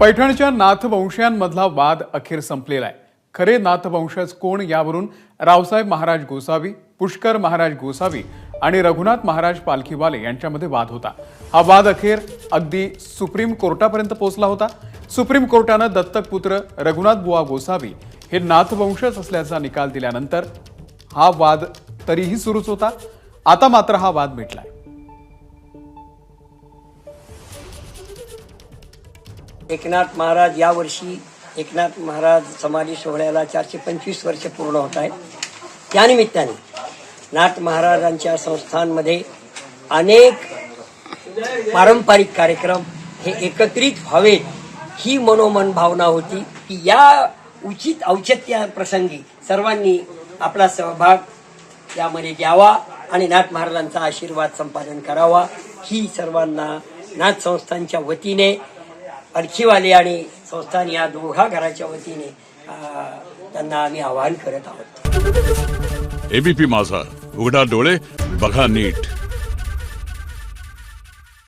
पैठणच्या नाथवंशयांमधला वाद अखेर संपलेला आहे. खरे नाथवंशज कोण यावरून रावसाहेब महाराज गोसावी पुष्कर महाराज गोसावी आणि रघुनाथ महाराज पालखीवाले यांच्यामध्ये वाद होता. हा वाद अखेर अगदी सुप्रीम कोर्टापर्यंत पोहोचला होता. सुप्रीम कोर्टानं दत्तक पुत्र रघुनाथ बुवा गोसावी हे नाथवंशज असल्याचा निकाल दिल्यानंतर हा वाद तरीही सुरूच होता. आता मात्र हा वाद मिटलाय. एकनाथ महाराज यावर्षी एकनाथ महाराज समाधी सोहळ्याला चारशे पंचवीस वर्ष पूर्ण होत आहेत. त्यानिमित्ताने नाथ महाराजांच्या संस्थांमध्ये अनेक पारंपरिक कार्यक्रम हे एकत्रित व्हावेत ही मनोमन भावना होती की या उचित औचित्या प्रसंगी सर्वांनी आपला सहभाग यामध्ये द्यावा आणि नाथ महाराजांचा आशीर्वाद संपादन करावा. ही सर्वांना नाथ संस्थांच्या वतीने अडखीवाले आणि संस्थान या दोघा घराच्या वतीने त्यांना आम्ही आवाहन करत आहोत. एबीपी माझा उघडा डोळे बघा नीट.